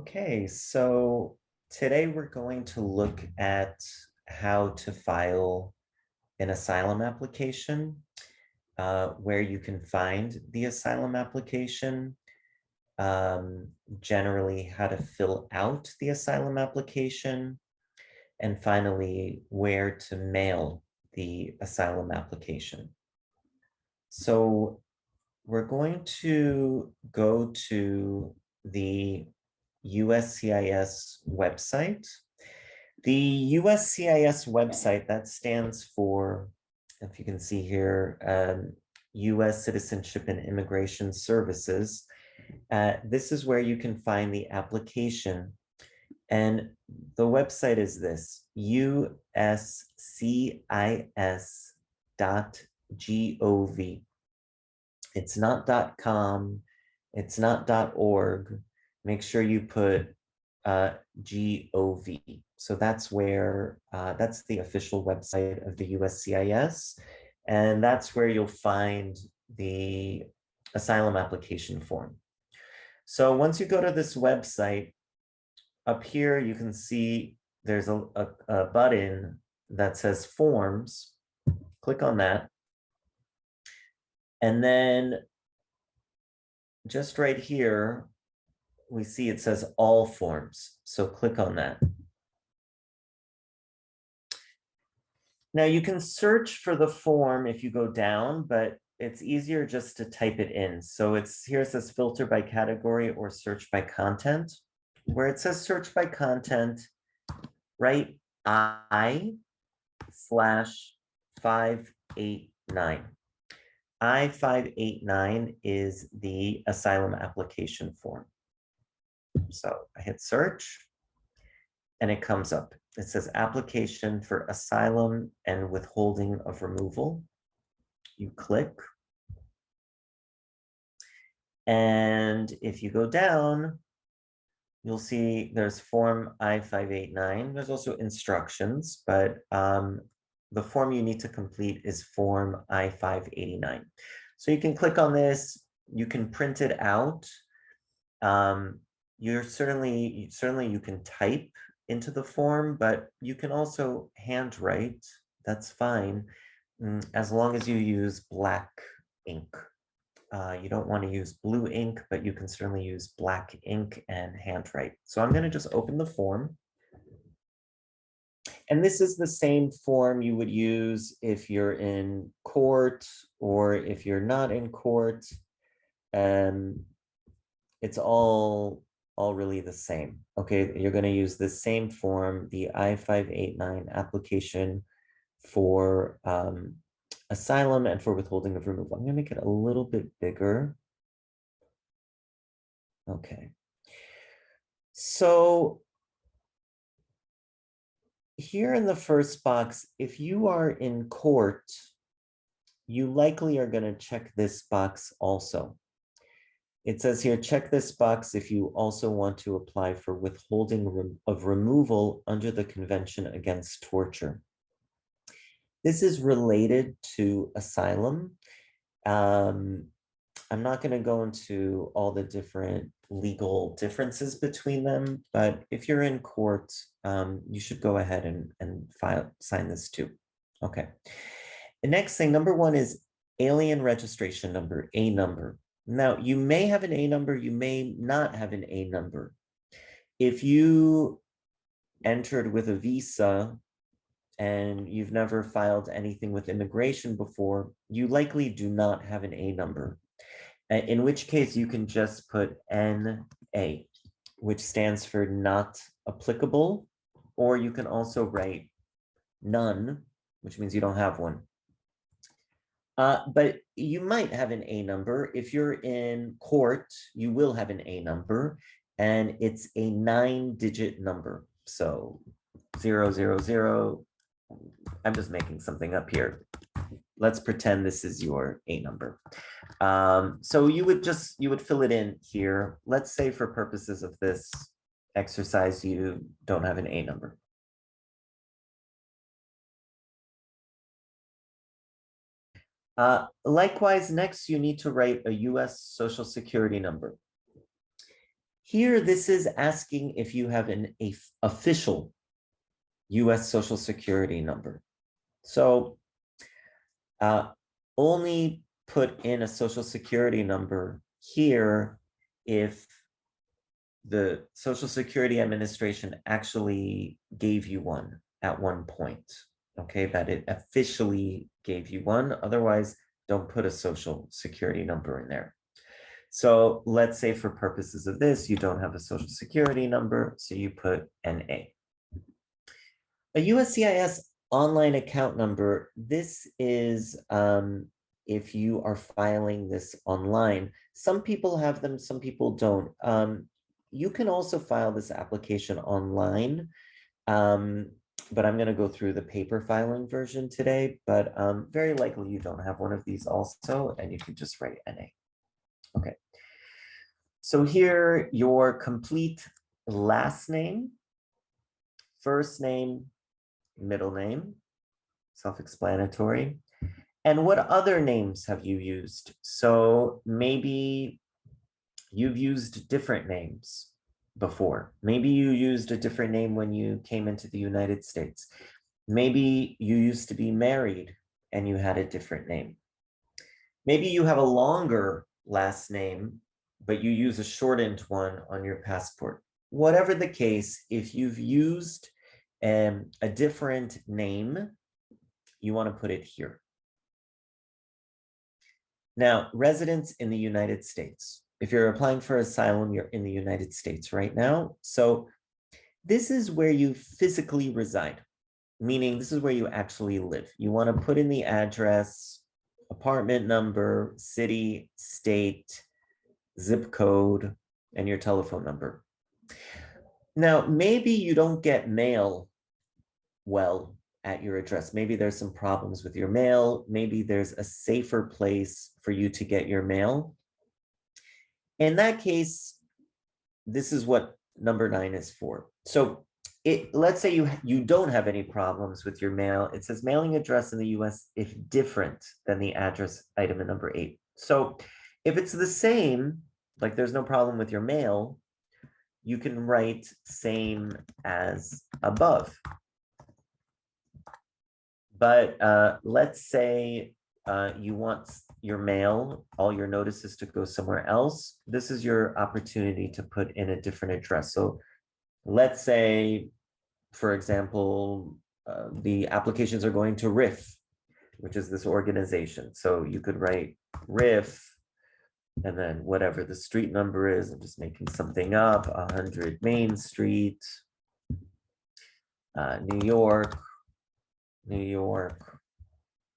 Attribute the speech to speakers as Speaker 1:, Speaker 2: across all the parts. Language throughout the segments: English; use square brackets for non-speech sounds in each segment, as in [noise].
Speaker 1: Okay, so today we're going to look at how to file an asylum application, uh, where you can find the asylum application, um, generally how to fill out the asylum application, and finally, where to mail the asylum application. So we're going to go to the USCIS website. The USCIS website, that stands for, if you can see here, um, US Citizenship and Immigration Services. Uh, this is where you can find the application. And the website is this, uscis dot gov. It's not com, it's not org. Make sure you put uh, gov. So that's where, uh, that's the official website of the USCIS. And that's where you'll find the asylum application form. So once you go to this website, up here you can see there's a, a, a button that says forms. Click on that. And then just right here, we see it says all forms. So click on that. Now you can search for the form if you go down, but it's easier just to type it in. So it's here it says filter by category or search by content. Where it says search by content, write I slash five eight nine. I five eight nine is the asylum application form. So I hit search and it comes up. It says application for asylum and withholding of removal. You click. And if you go down, you'll see there's form I-589. There's also instructions, but um, the form you need to complete is form I-589. So you can click on this, you can print it out. Um, you're certainly, certainly you can type into the form, but you can also handwrite, that's fine, mm, as long as you use black ink. Uh, you don't want to use blue ink, but you can certainly use black ink and handwrite. So I'm going to just open the form. And this is the same form you would use if you're in court or if you're not in court. Um, it's all all really the same. Okay, you're going to use the same form, the I-589 application for um, asylum and for withholding of removal. I'm going to make it a little bit bigger. Okay. So here in the first box, if you are in court, you likely are going to check this box also. It says here, check this box if you also want to apply for withholding of removal under the Convention Against Torture. This is related to asylum. Um, I'm not going to go into all the different legal differences between them, but if you're in court, um, you should go ahead and, and file, sign this too. Okay. The next thing, number one is alien registration number, A number. Now, you may have an A number, you may not have an A number. If you entered with a visa and you've never filed anything with immigration before, you likely do not have an A number. In which case you can just put NA, which stands for not applicable, or you can also write none, which means you don't have one. Uh, but you might have an A number. If you're in court, you will have an A number, and it's a nine digit number. So zero, zero, zero. I'm just making something up here. Let's pretend this is your A number. Um, so you would just, you would fill it in here. Let's say for purposes of this exercise, you don't have an A number. Uh, likewise, next you need to write a US Social Security number. Here, this is asking if you have an official US Social Security number. So uh, only put in a Social Security number here if the Social Security Administration actually gave you one at one point. Okay, that it officially gave you one. Otherwise, don't put a Social Security number in there. So let's say for purposes of this, you don't have a Social Security number, so you put NA. A A USCIS online account number, this is um, if you are filing this online. Some people have them, some people don't. Um, you can also file this application online. Um, but I'm going to go through the paper filing version today, but um, very likely you don't have one of these also, and you can just write NA. Okay. So here, your complete last name, first name, middle name, self-explanatory. And what other names have you used? So maybe you've used different names before. Maybe you used a different name when you came into the United States. Maybe you used to be married and you had a different name. Maybe you have a longer last name, but you use a shortened one on your passport. Whatever the case, if you've used um, a different name, you want to put it here. Now, residents in the United States. If you're applying for asylum, you're in the United States right now. So this is where you physically reside, meaning this is where you actually live. You want to put in the address, apartment number, city, state, zip code, and your telephone number. Now, maybe you don't get mail well at your address. Maybe there's some problems with your mail. Maybe there's a safer place for you to get your mail. In that case, this is what number nine is for. So it let's say you you don't have any problems with your mail. It says mailing address in the US if different than the address item in number eight. So if it's the same, like there's no problem with your mail, you can write same as above. But uh, let's say uh, you want your mail, all your notices to go somewhere else. This is your opportunity to put in a different address. So let's say, for example, uh, the applications are going to RIF, which is this organization. So you could write RIF and then whatever the street number is, I'm just making something up, 100 Main Street, uh, New York, New York,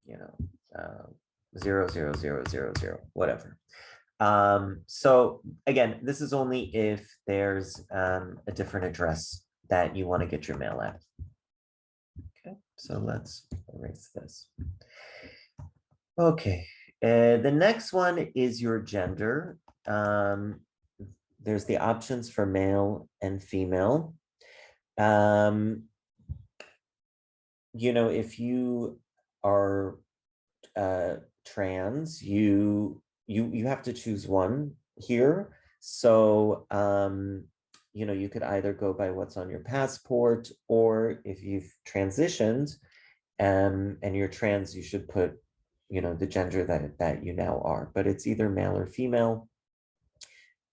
Speaker 1: you know, uh, zero, zero, zero, zero, zero, whatever. Um, so again, this is only if there's um, a different address that you want to get your mail at. Okay, so let's erase this. Okay, uh, the next one is your gender. Um, there's the options for male and female. Um, you know, if you are uh, trans, you you you have to choose one here. So um, you know, you could either go by what's on your passport, or if you've transitioned um, and you're trans, you should put you know the gender that that you now are. But it's either male or female.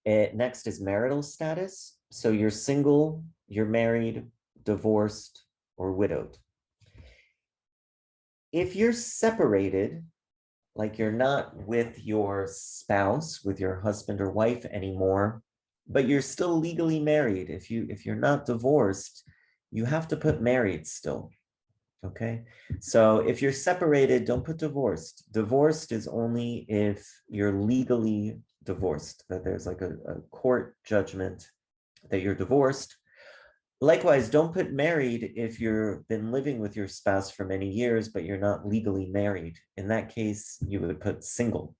Speaker 1: It, next is marital status. So you're single, you're married, divorced, or widowed if you're separated, like you're not with your spouse, with your husband or wife anymore, but you're still legally married. If you if you're not divorced, you have to put married still. Okay. So if you're separated, don't put divorced. Divorced is only if you're legally divorced, that there's like a, a court judgment that you're divorced Likewise, don't put married if you've been living with your spouse for many years, but you're not legally married. In that case, you would put single.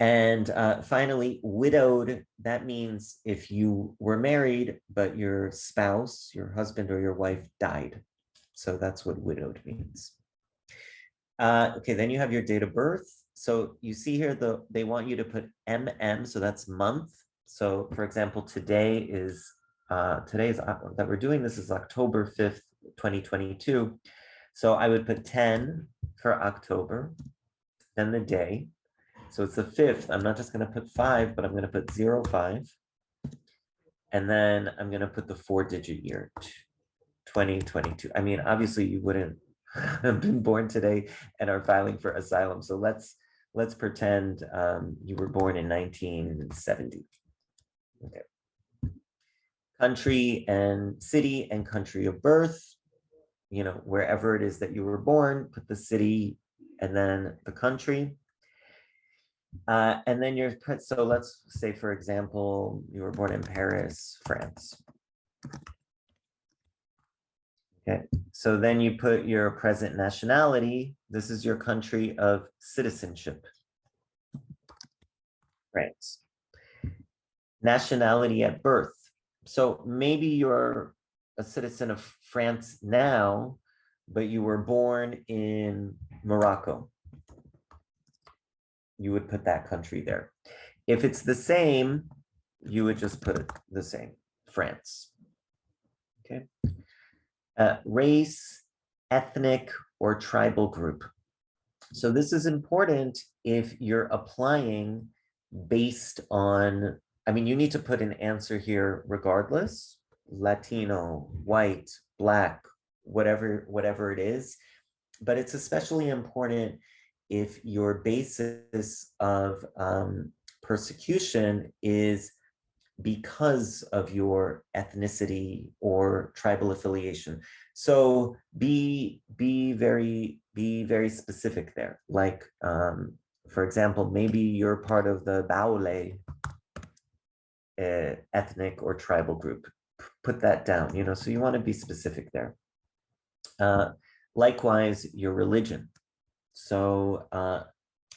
Speaker 1: And uh, finally, widowed, that means if you were married, but your spouse, your husband or your wife died. So that's what widowed means. Uh, okay, then you have your date of birth. So you see here, the they want you to put MM, so that's month. So for example, today is, uh, today is, that we're doing this is October fifth, twenty twenty-two. So I would put ten for October, then the day. So it's the fifth. I'm not just gonna put five, but I'm gonna put zero five. And then I'm gonna put the four-digit year, twenty twenty-two. I mean, obviously you wouldn't [laughs] have been born today and are filing for asylum. So let's, let's pretend um, you were born in nineteen seventy. Okay. Country and city and country of birth, you know, wherever it is that you were born, put the city and then the country. Uh, and then you're, put- so let's say, for example, you were born in Paris, France. Okay, so then you put your present nationality. This is your country of citizenship. France. Nationality at birth. So maybe you're a citizen of France now, but you were born in Morocco. You would put that country there. If it's the same, you would just put the same, France. Okay. Uh, race, ethnic, or tribal group. So this is important if you're applying based on, I mean, you need to put an answer here regardless, Latino, white, black, whatever, whatever it is. But it's especially important if your basis of um, persecution is because of your ethnicity or tribal affiliation. So be be very be very specific there. Like um, for example, maybe you're part of the Baule uh, ethnic or tribal group. P- Put that down. You know, so you want to be specific there. Uh, likewise, your religion. So uh,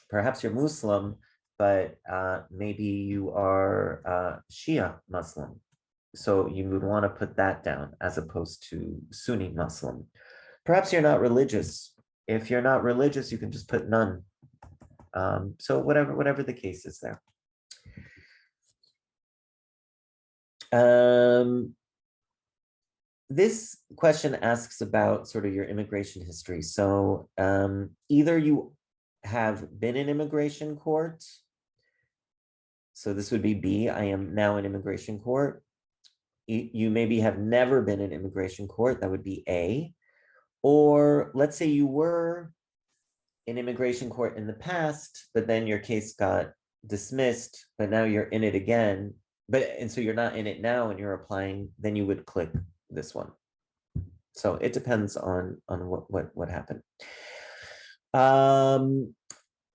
Speaker 1: perhaps you're Muslim, but uh, maybe you are uh, Shia Muslim. So you would want to put that down as opposed to Sunni Muslim. Perhaps you're not religious. If you're not religious, you can just put none. Um, so whatever, whatever the case is there. Um, this question asks about sort of your immigration history. So um, either you have been in immigration court. So this would be B, I am now in immigration court. You, you maybe have never been in immigration court, that would be A. Or let's say you were in immigration court in the past, but then your case got dismissed, but now you're in it again. But, and so you're not in it now and you're applying, then you would click this one. So it depends on, on what, what, what happened. Um,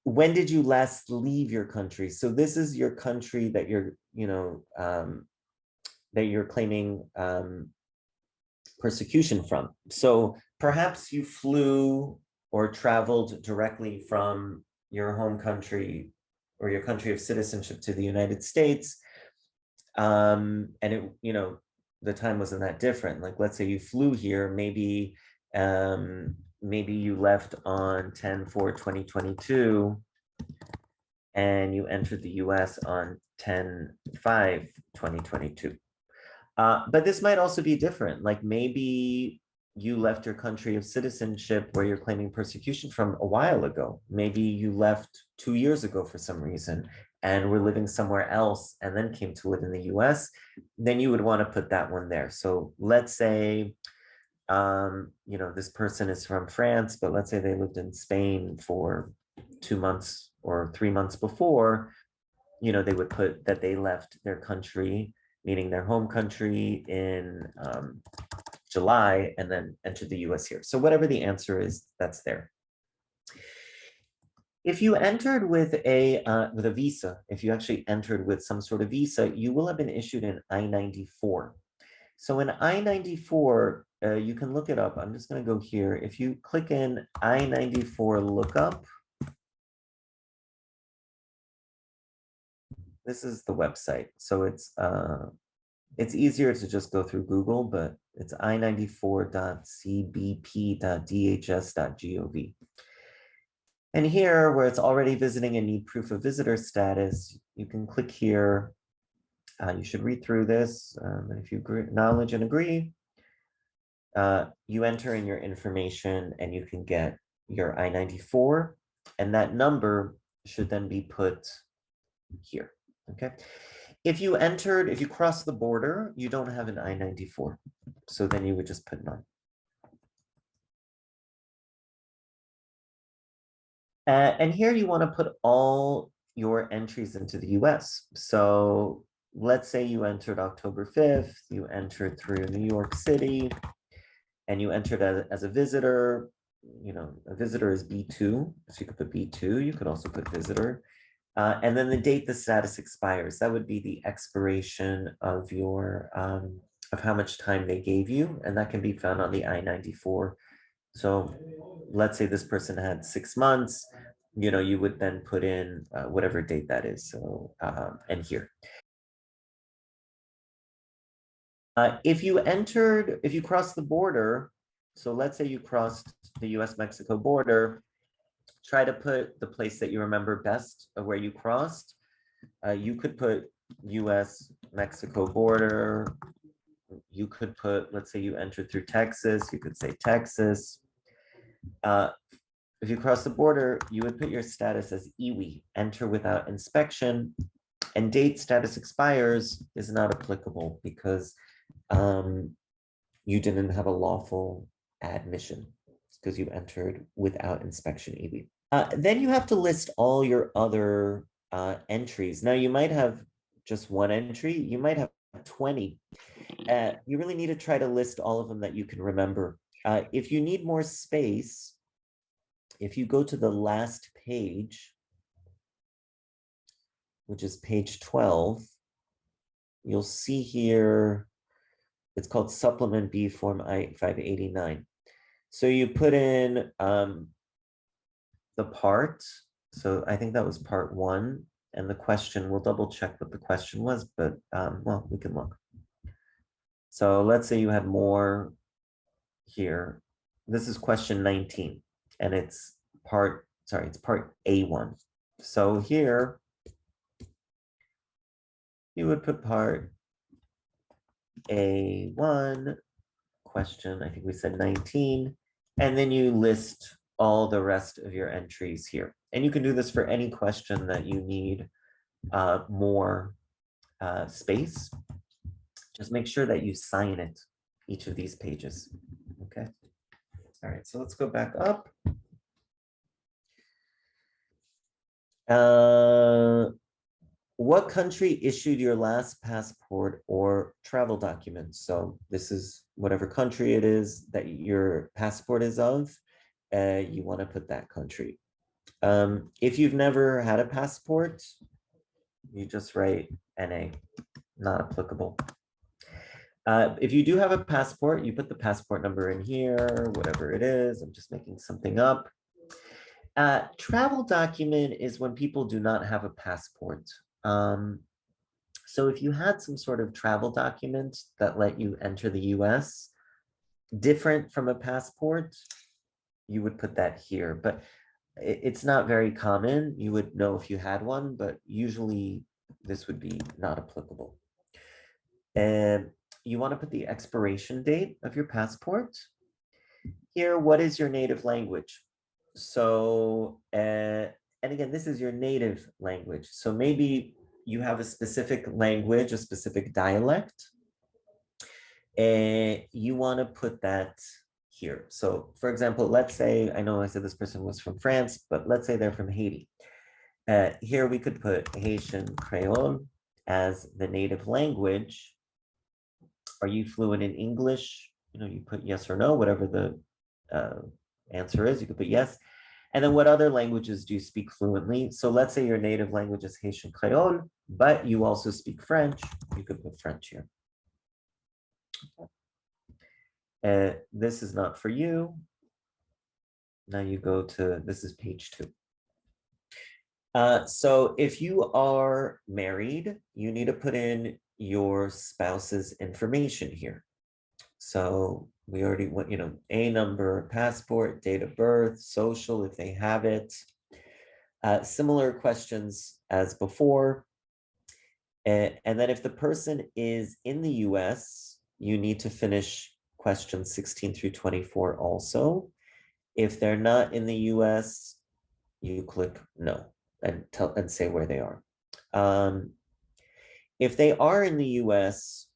Speaker 1: when did you last leave your country? So this is your country that you're, you know, um, that you're claiming um, persecution from. So perhaps you flew or traveled directly from your home country or your country of citizenship to the United States. Um, and it, you know, the time wasn't that different. Like, let's say you flew here, maybe, um, maybe you left on 10 4 2022 and you entered the US on 10 5 2022. Uh, but this might also be different. Like maybe you left your country of citizenship where you're claiming persecution from a while ago. Maybe you left two years ago for some reason and were living somewhere else and then came to live in the US, then you would want to put that one there. So let's say, um, you know, this person is from France, but let's say they lived in Spain for two months or three months before, you know, they would put that they left their country, meaning their home country in um, July and then entered the US here. So whatever the answer is, that's there. If you entered with a uh, with a visa, if you actually entered with some sort of visa, you will have been issued an I-94. So in I-94, uh, you can look it up. I'm just going to go here. If you click in I-94 lookup, this is the website. So it's uh, it's easier to just go through Google, but it's i94.cbp.dhs.gov. And here, where it's already visiting and need proof of visitor status, you can click here Uh, you should read through this. Um, and if you acknowledge and agree, uh, you enter in your information and you can get your I-94 and that number should then be put here, okay? If you entered, if you cross the border, you don't have an I-94. So then you would just put none. Uh, and here you want to put all your entries into the US. So let's say you entered October 5th, you entered through New York City, and you entered as, as a visitor, you know, a visitor is B2, so you could put B2, you could also put visitor. Uh, and then the date the status expires, that would be the expiration of your, um, of how much time they gave you, and that can be found on the I-94. So let's say this person had six months, you know, you would then put in uh, whatever date that is, so, um, and here. Uh, if you entered, if you crossed the border, so let's say you crossed the US-Mexico border, try to put the place that you remember best of where you crossed. Uh, you could put US-Mexico border. You could put, let's say you entered through Texas, you could say Texas. Uh, if you cross the border, you would put your status as iwi, enter without inspection, and date status expires is not applicable because um, you didn't have a lawful admission because you entered without inspection iwi. Uh, then you have to list all your other uh, entries. Now you might have just one entry, you might have 20. Uh, you really need to try to list all of them that you can remember. Uh, if you need more space, if you go to the last page, which is page 12, you'll see here, it's called supplement B form I-589. So you put in um, the part. So I think that was part one. And the question, we'll double check what the question was, but um, well, we can look. So let's say you had more here. This is question 19 and it's part, sorry, it's part A1. So here, you would put part A1, question, I think we said 19, and then you list all the rest of your entries here. And you can do this for any question that you need uh, more uh, space. Just make sure that you sign it, each of these pages, okay? All right, so let's go back up. Uh, what country issued your last passport or travel document? So this is whatever country it is that your passport is of, uh, you want to put that country. Um, if you've never had a passport, you just write NA, not applicable. Uh, if you do have a passport, you put the passport number in here, whatever it is. I'm just making something up. Uh, travel document is when people do not have a passport. Um, so if you had some sort of travel document that let you enter the US, different from a passport, you would put that here. But it's not very common. You would know if you had one, but usually this would be not applicable. And you want to put the expiration date of your passport. Here, what is your native language? So, uh, and again, this is your native language. So maybe you have a specific language, a specific dialect, and you want to put that here. So for example, let's say, I know I said this person was from France, but let's say they're from Haiti. Uh, here we could put Haitian Creole as the native language are you fluent in English? You know, you put yes or no, whatever the uh, answer is, you could put yes. And then what other languages do you speak fluently? So let's say your native language is Haitian Creole, but you also speak French. You could put French here. Uh, this is not for you. Now you go to, this is page two. Uh, so if you are married, you need to put in your spouse's information here. So we already went, you know, a number, passport, date of birth, social, if they have it. Uh, similar questions as before. A- And, then if the person is in the US, you need to finish questions 16 through 24 also. If they're not in the US, you click no and tell and say where they are. Um, if they are in the US,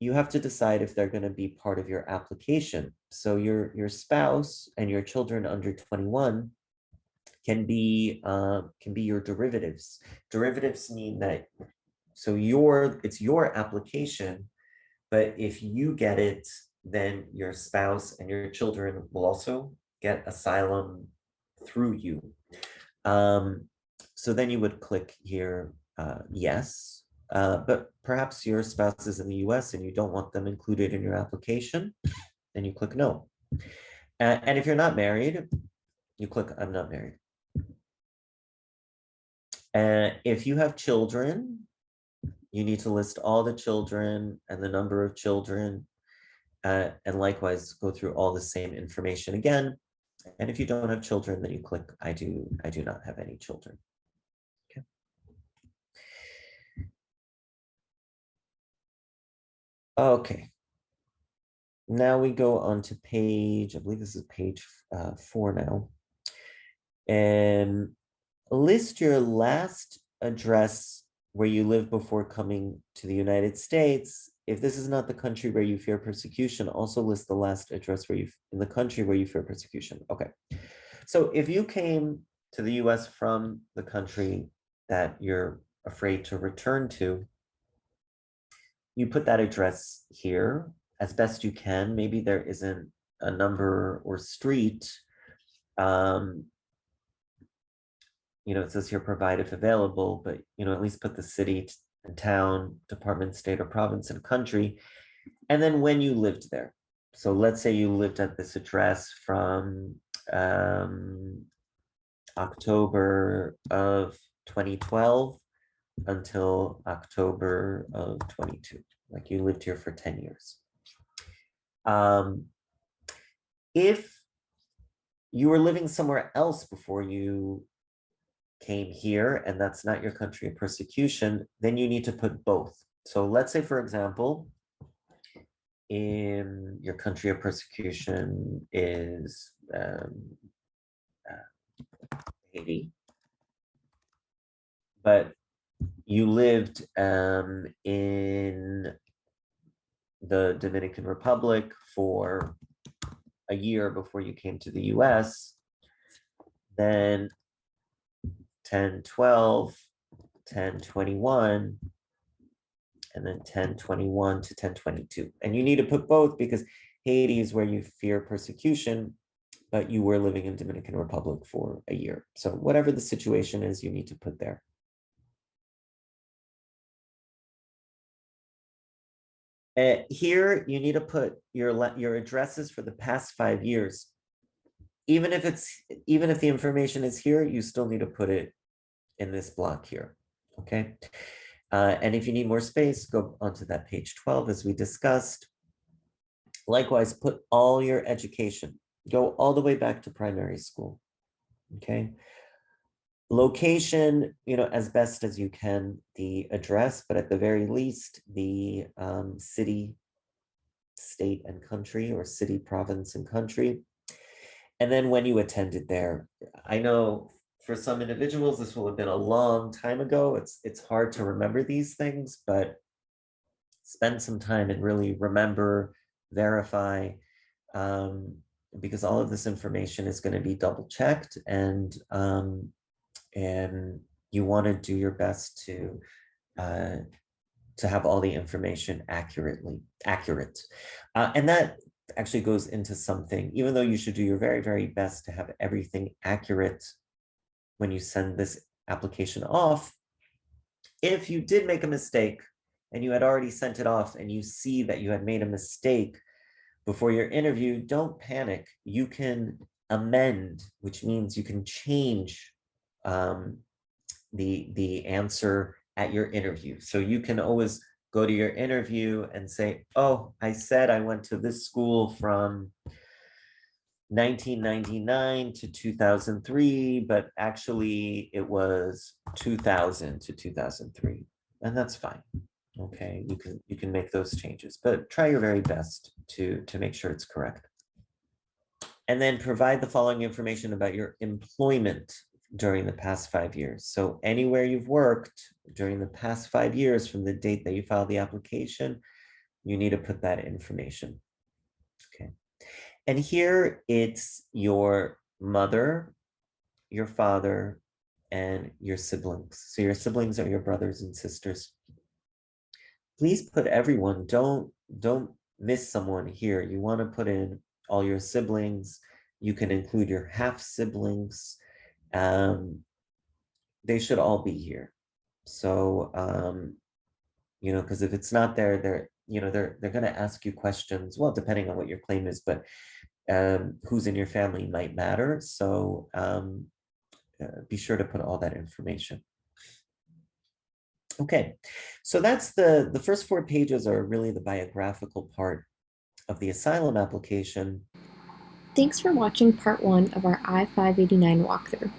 Speaker 1: you have to decide if they're going to be part of your application. So your your spouse and your children under 21 can be uh, can be your derivatives. Derivatives mean that so your it's your application, but if you get it, then your spouse and your children will also get asylum through you. Um, so then you would click here, uh, yes, uh, but perhaps your spouse is in the US and you don't want them included in your application, then you click no. Uh, and if you're not married, you click I'm not married. And if you have children, you need to list all the children and the number of children, uh, and likewise go through all the same information again. And if you don't have children, then you click I do I do not have any children. Okay. Now we go on to page, I believe this is page uh, four now. And list your last address where you lived before coming to the United States. If this is not the country where you fear persecution, also list the last address where you in the country where you fear persecution. Okay. So if you came to the US from the country that you're afraid to return to, you put that address here as best you can. Maybe there isn't a number or street. Um, you know, it says here provide if available, but you know, at least put the city and town, department, state or province and country. And then when you lived there. So let's say you lived at this address from um, October of 2012 until October of 22, like you lived here for 10 years. Um, if you were living somewhere else before you came here and that's not your country of persecution, then you need to put both. So let's say, for example, in your country of persecution is um, uh, Haiti, but you lived um, in the Dominican Republic for a year before you came to the US, then 10, 12, 10, 21, and then 10, 21 to 10, 22. And you need to put both because Haiti is where you fear persecution, but you were living in Dominican Republic for a year. So whatever the situation is, you need to put there. Uh, here, you need to put your your addresses for the past five years. Even if it's even if the information is here, you still need to put it in this block here. Okay. Uh, and if you need more space, go onto that page 12 as we discussed. Likewise, put all your education, go all the way back to primary school. Okay. Location, you know, as best as you can, the address, but at the very least, the um, city, state and country or city, province and country. And then when you attended there, I know for some individuals, this will have been a long time ago. It's it's hard to remember these things, but spend some time and really remember, verify, um, because all of this information is going to be double checked and um, and you want to do your best to uh, to have all the information accurately accurate. Uh, and that actually goes into something, even though you should do your very, very best to have everything accurate when you send this application off, if you did make a mistake and you had already sent it off and you see that you had made a mistake before your interview, don't panic. You can amend, which means you can change um, the, the answer at your interview. So you can always go to your interview and say, oh, I said I went to this school from 1999 to 2003, but actually it was 2000 to 2003, and that's fine. Okay, you can you can make those changes, but try your very best to to make sure it's correct. And then provide the following information about your employment during the past five years. So anywhere you've worked during the past five years from the date that you filed the application, you need to put that information. Okay. And here it's your mother, your father, and your siblings. So your siblings are your brothers and sisters. Please put everyone, don't, don't miss someone here. You want to put in all your siblings. You can include your half siblings. Um, they should all be here. So, um, you know, because if it's not there, they're, you know, they're they're going to ask you questions. Well, depending on what your claim is, but um, who's in your family might matter. So um, uh, be sure to put all that information. Okay, so that's the the first four pages are really the biographical part of the asylum application.
Speaker 2: Thanks for watching part 1 of our I-589 walkthrough.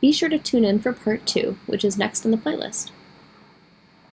Speaker 2: Be sure to tune in for part 2, which is next on the playlist.